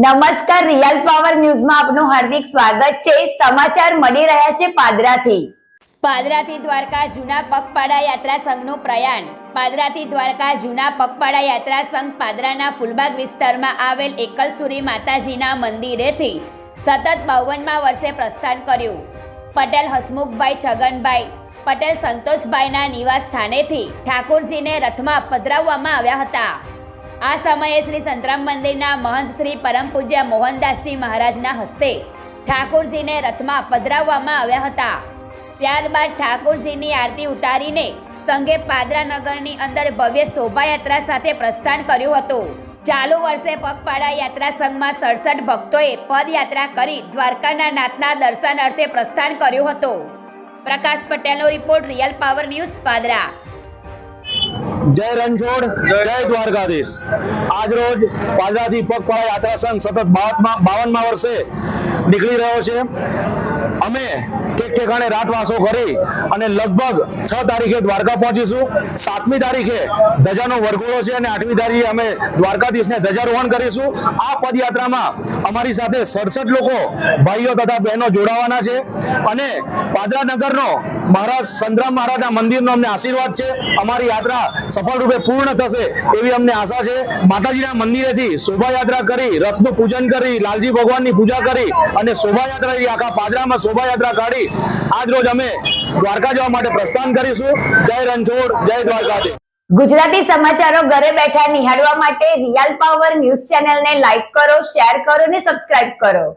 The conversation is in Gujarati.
નમસ્કાર, રિયલ પાવર ન્યૂઝમાં આપનું હાર્દિક સ્વાગત છે. સમાચાર મળી રહ્યા છે પાદરાથી. પાદરાથી દ્વારકા જૂના પગપાળા યાત્રા સંઘનું પ્રયાણ. પાદરાથી દ્વારકા જૂના પગપાળા યાત્રા સંઘ પાદરાના ફૂલબાગ વિસ્તારમાં આવેલ એકલસુરી માતાજીના મંદિરેથી સતત બાવનમાં વર્ષે પ્રસ્થાન કર્યું. પટેલ હસમુખભાઈ છગનભાઈ, પટેલ સંતોષભાઈના નિવાસ સ્થાનેથી ઠાકોરજીને રથમાં પધરાવવામાં આવ્યા હતા. આ સમયે શ્રી સંતરામ મંદિરના મહંત શ્રી પરમ પૂજ્ય મોહનદાસજી મહારાજના હસ્તે ઠાકોરજીને રથમાં પધરાવવામાં આવ્યા હતા. ત્યારબાદ ઠાકોરજીની આરતી ઉતારીને સંઘે પાદરા નગરની અંદર ભવ્ય શોભાયાત્રા સાથે પ્રસ્થાન કર્યું હતું. ચાલુ વર્ષે પગપાળા યાત્રા સંઘમાં સડસઠ ભક્તોએ પદયાત્રા કરી દ્વારકાના નાથના દર્શન અર્થે પ્રસ્થાન કર્યું હતું. પ્રકાશ પટેલનો report real power news Padra. જય રણછોડ, જય દ્વારકાધીશ. આજ રોજ પાદરાથી પગપાળા યાત્રા સંઘ સતત બાવનમાં બાવનમાં વર્ષે નીકળી રહ્યો છે. અમે ઠેક ઠેકાણે રાતવાસો કરી અને લગભગ છ તારીખે દ્વારકા પહોંચીશું. સાતમી તારીખે ધજાનો વરઘોડો છે અને આઠમી તારીખે અમે દ્વારકાધીશને ધજારોહણ કરીશું. આ પદયાત્રામાં અમારી સાથે સડસઠ લોકો ભાઈઓ તથા બહેનો જોડાવાના છે. અને પાદરા નગરનો મહારાજ સંતરામ મહારાજના મંદિરનો અમને આશીર્વાદ છે. અમારી યાત્રા સફળ રૂપે પૂર્ણ થશે એવી અમને આશા છે. માતાજીના મંદિરેથી શોભાયાત્રા કરી, રથનું પૂજન કરી, લાલજી ભગવાનની પૂજા કરી અને શોભાયાત્રા આખા પાદરામાં શોભાયાત્રા કાઢી આજ રોજ અમે દ્વારકા જવા માટે પ્રસ્થાન કરીશું. જય રણછોડ, જય દ્વારકાધીશ. ગુજરાતી સમાચારો ઘરે બેઠા નિહાળવા માટે રિયલ પાવર ન્યૂઝ ચેનલને લાઈક કરો, શેર કરો અને સબસ્ક્રાઇબ કરો.